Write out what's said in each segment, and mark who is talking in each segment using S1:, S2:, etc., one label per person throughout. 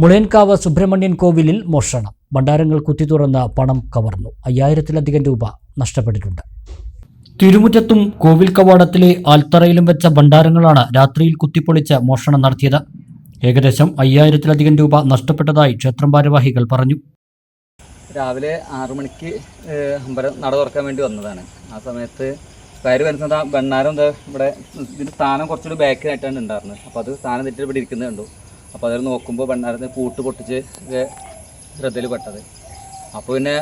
S1: മുളയൻകാവ് സുബ്രഹ്മണ്യൻ കോവിലിൽ മോഷണം. ഭണ്ഡാരങ്ങൾ കുത്തി തുറന്ന് പണം കവർന്നു. അയ്യായിരത്തിലധികം രൂപ നഷ്ടപ്പെട്ടിട്ടുണ്ട്. തിരുമുറ്റത്തും കോവിൽ കവാടത്തിലെ ആൽത്തറയിലും വെച്ച ഭണ്ഡാരങ്ങളാണ് രാത്രിയിൽ കുത്തിപ്പൊളിച്ച് മോഷണം നടത്തിയത്. ഏകദേശം അയ്യായിരത്തിലധികം രൂപ നഷ്ടപ്പെട്ടതായി ക്ഷേത്രം ഭാരവാഹികൾ പറഞ്ഞു.
S2: രാവിലെ ആറു മണിക്ക് അമ്പലം നട തുറക്കാൻ വേണ്ടി വന്നതാണ്. ആ സമയത്ത് കയറി വരുന്നത് ആ ഭണ്ണാരം എന്താ ഇവിടെ ഇതിന്റെ സ്ഥാനം കുറച്ചുകൂടി ബാക്കിലായിട്ടാണ് ഉണ്ടായിരുന്നത്. അപ്പോൾ അത് സ്ഥാനം തെറ്റി ഇവിടെ ഇരിക്കുന്നത് കണ്ടു. അപ്പോൾ അതിൽ നോക്കുമ്പോൾ പെണ്ണാരത്തിന് കൂട്ട് പൊട്ടിച്ച് ശ്രദ്ധയിൽ പെട്ടത്. അപ്പോൾ പിന്നെ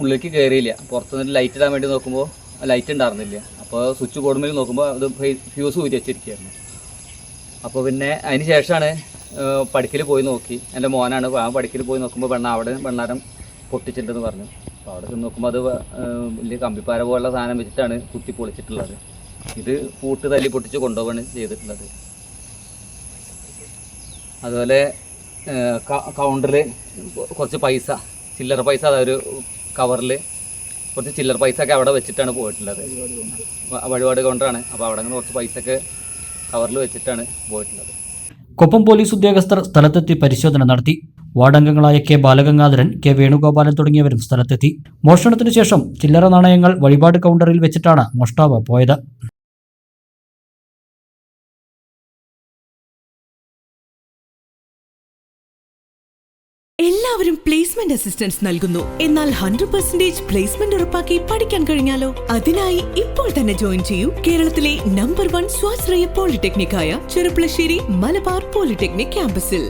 S2: ഉള്ളിലേക്ക് കയറിയില്ല പുറത്തുനിന്ന് ലൈറ്റ് ഇടാൻ വേണ്ടി നോക്കുമ്പോൾ ലൈറ്റ് ഉണ്ടായിരുന്നില്ല അപ്പോൾ സ്വിച്ച് കൂടുമ്പോൾ നോക്കുമ്പോൾ അത് ഫ്യൂസ് ഊരി വെച്ചിരിക്കുകയായിരുന്നു അപ്പോൾ പിന്നെ അതിന് ശേഷമാണ് പഠിക്കൽ പോയി നോക്കി. എന്റെ മോനാണ് ആ പഠിക്കൽ പോയി നോക്കുമ്പോൾ വെണ്ണ അവിടെ വെണ്ണാരം പൊട്ടിച്ചിട്ടുണ്ടെന്ന് പറഞ്ഞു. അപ്പോൾ അവിടെ ചെന്ന് നോക്കുമ്പോൾ അത് വലിയ കമ്പിപ്പാര പോലുള്ള സാധനം വെച്ചിട്ടാണ് കുത്തി പൊളിച്ചിട്ടുള്ളത്. ഇത് കൂട്ട് തല്ലി പൊട്ടിച്ച് കൊണ്ടുപോവാണ് ചെയ്തിട്ടുള്ളത്. അതുപോലെ കൗണ്ടറിൽ കുറച്ച് പൈസ ചില്ലറ പൈസ അതൊരു കവറിൽ കുറച്ച് ചില്ലറ പൈസ ഒക്കെ അവിടെ വെച്ചിട്ടാണ് പോയിട്ടുള്ളത്. വഴിപാട് കൗണ്ടറാണ് അപ്പോൾ അവിടെ നിന്ന് കുറച്ച് പൈസ ഒക്കെ കവറിൽ വെച്ചിട്ടാണ് പോയിട്ടുള്ളത്.
S1: കൊപ്പം പോലീസ് ഉദ്യോഗസ്ഥർ സ്ഥലത്തെത്തി പരിശോധന നടത്തി. വാർഡംഗങ്ങളായ കെ ബാലഗംഗാധരൻ കെ വേണുഗോപാലൻ തുടങ്ങിയവരും സ്ഥലത്തെത്തി. മോഷണത്തിനു ശേഷം ചില്ലറ നാണയങ്ങൾ വഴിപാട് കൗണ്ടറിൽ വെച്ചിട്ടാണ് മോഷ്ടാവ് പോയത്.
S3: എല്ലാവരും പ്ലേസ്മെന്റ് അസിസ്റ്റൻസ് നൽകുന്നു. എന്നാൽ ഹൺഡ്രഡ് പെർസെന്റേജ് പ്ലേസ്മെന്റ് ഉറപ്പാക്കി പഠിക്കാൻ കഴിഞ്ഞാലോ? അതിനായി ഇപ്പോൾ തന്നെ ജോയിൻ ചെയ്യൂ. കേരളത്തിലെ നമ്പർ വൺ സ്വാശ്രയ പോളിടെക്നിക് ആയ ചെറുപ്പളശ്ശേരി മലബാർ പോളിടെക്നിക് ക്യാമ്പസിൽ